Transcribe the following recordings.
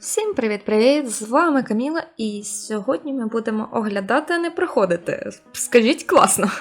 Всім привіт-привіт! З вами Каміла, і сьогодні ми будемо оглядати, а не проходити. Скажіть класно.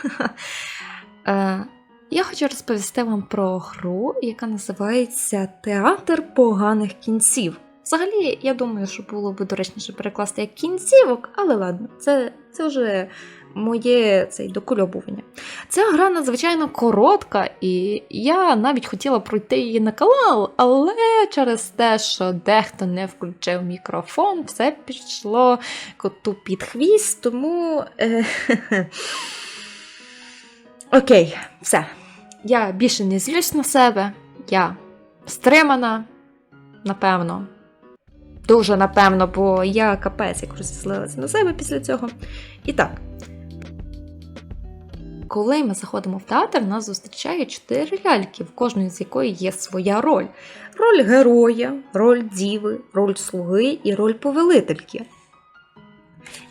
Е, Я хочу розповісти вам про гру, яка називається Театр поганих кінців. Взагалі, я думаю, що було б доречніше перекласти як кінцівок, але ладно, це, це вже моє цей, докульобування. Ця гра надзвичайно коротка, і я навіть хотіла пройти її на канал, але через те, що дехто не включив мікрофон, все пішло коту під хвіст, тому. Е, Окей, все. Я більше не злюсь на себе, я стримана, напевно. Дуже напевно, бо я капець як розізлилася на себе після цього. І так, коли ми заходимо в театр, нас зустрічає чотири ляльки, в кожної з якої є своя роль: роль героя, роль діви, роль слуги і роль повелительки.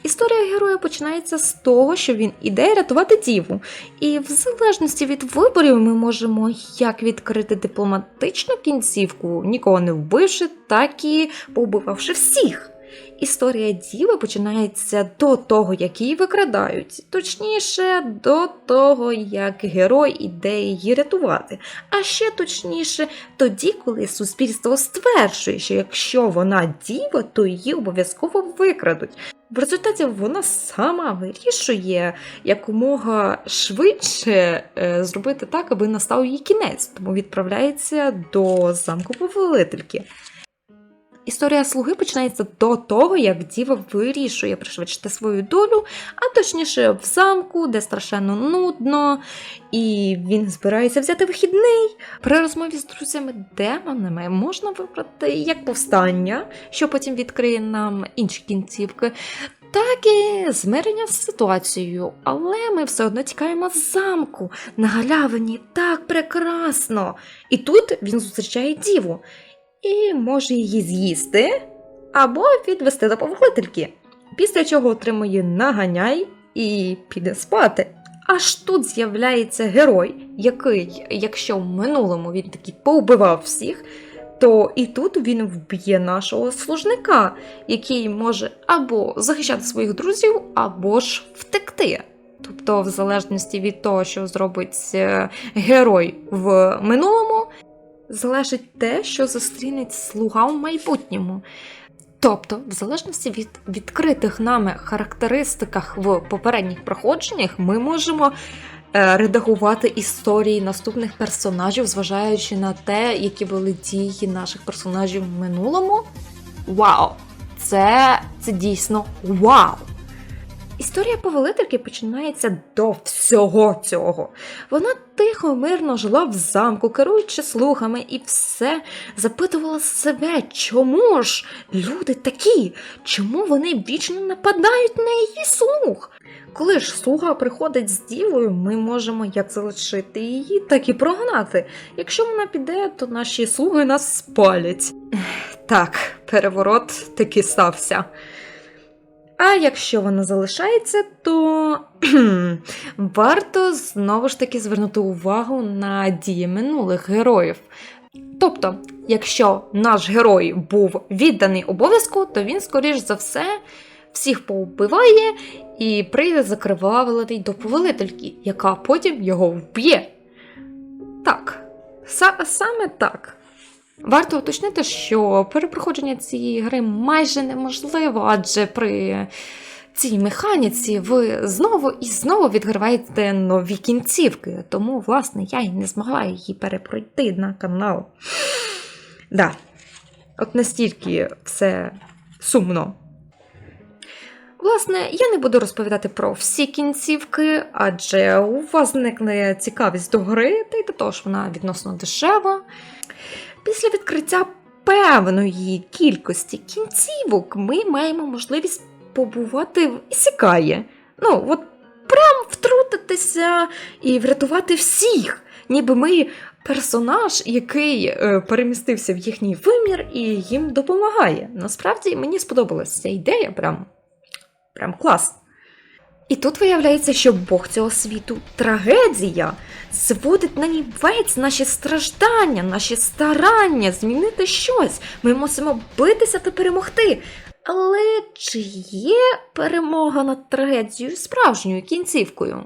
Історія героя починається з того, що він іде рятувати діву, і в залежності від виборів ми можемо як відкрити дипломатичну кінцівку, нікого не вбивши, так і повбивавши всіх. Історія діви починається до того, як її викрадають, точніше, до того, як герой іде її рятувати. А ще точніше, тоді, коли суспільство стверджує, що якщо вона діва, то її обов'язково викрадуть. В результаті вона сама вирішує якомога швидше е, зробити так, аби настав її кінець, тому відправляється до замку повелительки. Історія слуги починається до того, як діва вирішує пришвидшити свою долю, а точніше в замку, де страшенно нудно, і він збирається взяти вихідний. При розмові з друзями-демонами можна вибрати як повстання, що потім відкриє нам інші кінцівки, так і змирення з ситуацією. Але ми все одно тікаємо з замку на галявині так прекрасно. І тут він зустрічає діву і може її з'їсти або відвести до повелительки, після чого отримує наганяй і піде спати. Аж тут з'являється герой, який, якщо в минулому він таки повбивав всіх, то і тут він вб'є нашого служника, який може або захищати своїх друзів, або ж втекти. Тобто, в залежності від того, що зробить е, герой в минулому, залежить те, що зустріне слуга в майбутньому. Тобто, в залежності від відкритих нами характеристиках в попередніх проходженнях, ми можемо е, редагувати історії наступних персонажів, зважаючи на те, які були дії наших персонажів в минулому. Вау! Це, це дійсно вау! Історія повелительки починається до всього цього. Вона тихо, мирно жила в замку, керуючи слухами, і все запитувала себе, чому ж люди такі? Чому вони вічно нападають на її слух? Коли ж слуга приходить з дівою, ми можемо як залишити її, так і прогнати. Якщо вона піде, то наші слуги нас спалять. Так, переворот таки стався. А якщо вона залишається, то варто знову ж таки звернути увагу на дії минулих героїв. Тобто, якщо наш герой був відданий обов'язку, то він, скоріш за все, всіх повбиває і прийде закривавлений до повелительки, яка потім його вб'є. Так, са- саме так. Варто уточнити, що перепроходження цієї гри майже неможливо, адже при цій механіці ви знову і знову відкриваєте нові кінцівки. Тому, власне, я і не змогла її перепройти на канал. Да, от настільки все сумно. Власне, я не буду розповідати про всі кінцівки, адже у вас зникне цікавість до гри, та й до того ж вона відносно дешева. Після відкриття певної кількості кінцівок ми маємо можливість побувати в Ісікаї. Ну, от прям втрутитися і врятувати всіх, ніби ми персонаж, який е, перемістився в їхній вимір і їм допомагає. Насправді мені сподобалася ця ідея, прям, прям клас. І тут виявляється, що Бог цього світу трагедія зводить на нівець наші страждання, наші старання змінити щось. Ми мусимо битися та перемогти. Але чи є перемога над трагедією справжньою кінцівкою?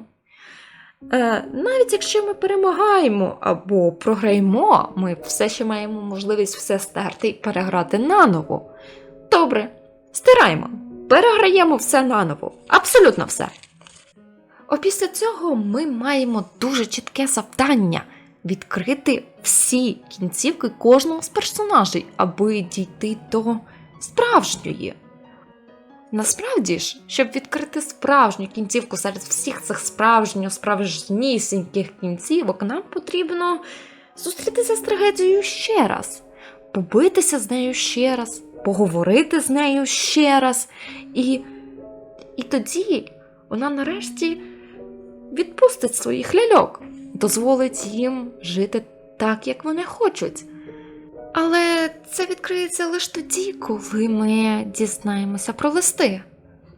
Е, навіть якщо ми перемагаємо або програємо, ми все ще маємо можливість все стерти і переграти наново. Добре, стираємо, переграємо все наново, абсолютно все. Опісля цього ми маємо дуже чітке завдання відкрити всі кінцівки кожного з персонажей, аби дійти до справжньої. Насправді ж, щоб відкрити справжню кінцівку серед всіх цих справжньо справжнісіньких кінцівок, нам потрібно зустрітися з трагедією ще раз, побитися з нею ще раз, поговорити з нею ще раз. І, і тоді вона нарешті відпустить своїх ляльок, дозволить їм жити так, як вони хочуть. Але це відкриється лише тоді, коли ми дізнаємося про листи.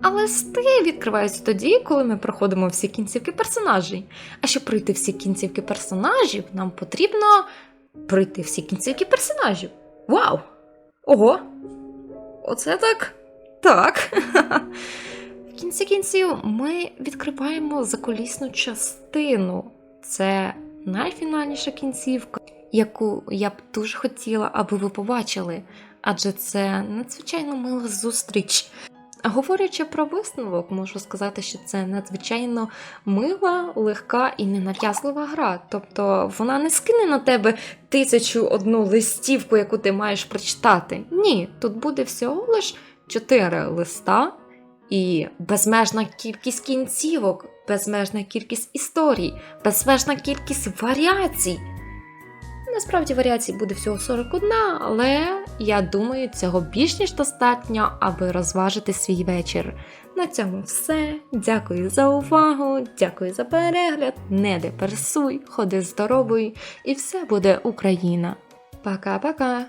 А листи відкриваються тоді, коли ми проходимо всі кінцівки персонажей. А щоб пройти всі кінцівки персонажів, нам потрібно пройти всі кінцівки персонажів. Вау! Ого! Оце так? Так. В кінці кінців ми відкриваємо закулісну частину. Це найфінальніша кінцівка, яку я б дуже хотіла, аби ви побачили, адже це надзвичайно мила зустріч. Говорячи про висновок, можу сказати, що це надзвичайно мила, легка і ненав'язлива гра. Тобто вона не скине на тебе тисячу одну листівку, яку ти маєш прочитати. Ні, тут буде всього лиш чотири листа і безмежна кількість кінцівок, безмежна кількість історій, безмежна кількість варіацій. Насправді варіацій буде всього 41, але я думаю, цього більш ніж достатньо, аби розважити свій вечір. На цьому все. Дякую за увагу, дякую за перегляд. Не деперсуй, ходи здоровий, і все буде Україна. Пока-пока!